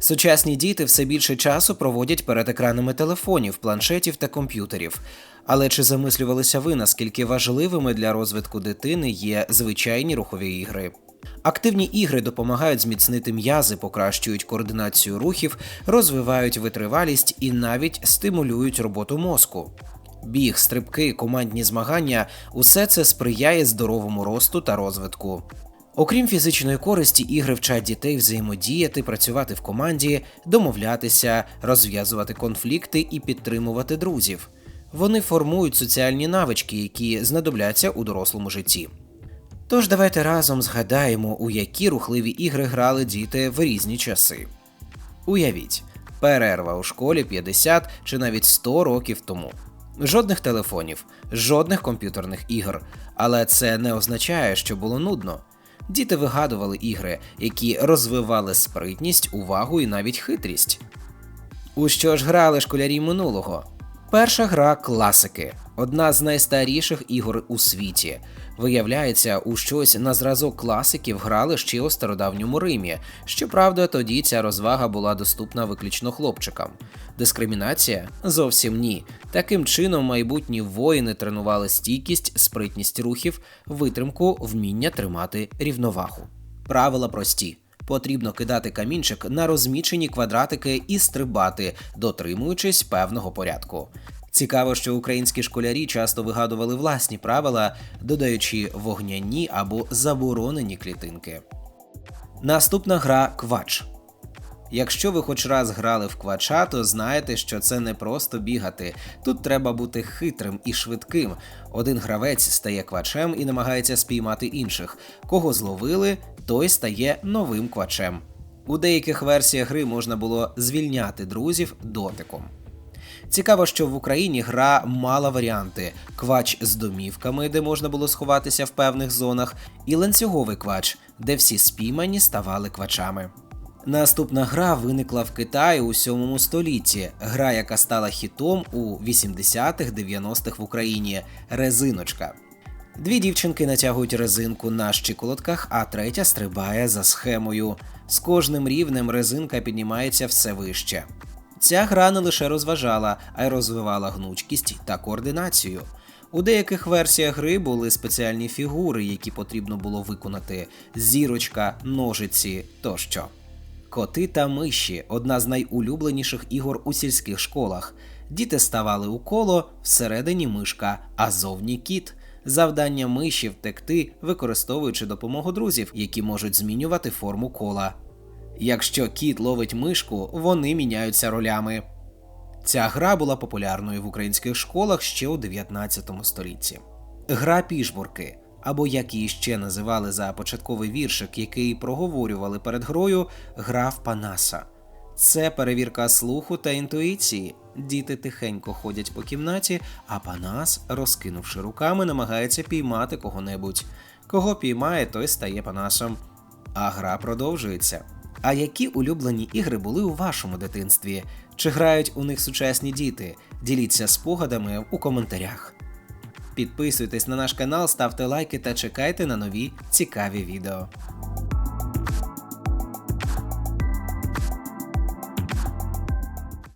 Сучасні діти все більше часу проводять перед екранами телефонів, планшетів та комп'ютерів. Але чи замислювалися ви, наскільки важливими для розвитку дитини є звичайні рухові ігри? Активні ігри допомагають зміцнити м'язи, покращують координацію рухів, розвивають витривалість і навіть стимулюють роботу мозку. Біг, стрибки, командні змагання усе це сприяє здоровому росту та розвитку. Окрім фізичної користі, ігри вчать дітей взаємодіяти, працювати в команді, домовлятися, розв'язувати конфлікти і підтримувати друзів. Вони формують соціальні навички, які знадобляться у дорослому житті. Тож давайте разом згадаємо, у які рухливі ігри грали діти в різні часи. Уявіть, перерва у школі 50 чи навіть 100 років тому. Жодних телефонів, жодних комп'ютерних ігор, але це не означає, що було нудно. Діти вигадували ігри, які розвивали спритність, увагу і навіть хитрість. У що ж грали школярі минулого? Перша гра класики, одна з найстаріших ігор у світі. Виявляється, у щось на зразок класиків грали ще у стародавньому Римі. Щоправда, тоді ця розвага була доступна виключно хлопчикам. Дискримінація? Зовсім ні. Таким чином майбутні воїни тренували стійкість, спритність рухів, витримку, вміння тримати рівновагу. Правила прості. Потрібно кидати камінчик на розмічені квадратики і стрибати, дотримуючись певного порядку. Цікаво, що українські школярі часто вигадували власні правила, додаючи вогняні або заборонені клітинки. Наступна гра квач. Якщо ви хоч раз грали в квача, то знаєте, що це не просто бігати. Тут треба бути хитрим і швидким. Один гравець стає квачем і намагається спіймати інших. Кого зловили, той стає новим квачем. У деяких версіях гри можна було звільняти друзів дотиком. Цікаво, що в Україні гра мала варіанти: квач з домівками, де можна було сховатися в певних зонах, і ланцюговий квач, де всі спіймані ставали квачами. Наступна гра виникла в Китаї у 7 столітті. Гра, яка стала хітом у 80-х-90-х в Україні резиночка. Дві дівчинки натягують резинку на щиколотках, а третя стрибає за схемою. З кожним рівнем резинка піднімається все вище. Ця гра не лише розважала, а й розвивала гнучкість та координацію. У деяких версіях гри були спеціальні фігури, які потрібно було виконати: зірочка, ножиці тощо. Коти та миші одна з найулюбленіших ігор у сільських школах. Діти ставали у коло, всередині мишка, а зовні кіт. Завдання миші втекти, використовуючи допомогу друзів, які можуть змінювати форму кола. Якщо кіт ловить мишку, вони міняються ролями. Ця гра була популярною в українських школах ще у 19 столітті. Гра пішбурки, або як її ще називали за початковий віршик, який проговорювали перед грою, гра в Панаса. Це перевірка слуху та інтуїції. Діти тихенько ходять по кімнаті, а Панас, розкинувши руками, намагається піймати кого-небудь. Кого піймає, той стає Панасом. А гра продовжується. А які улюблені ігри були у вашому дитинстві? Чи грають у них сучасні діти? Діліться спогадами у коментарях. Підписуйтесь на наш канал, ставте лайки та чекайте на нові цікаві відео.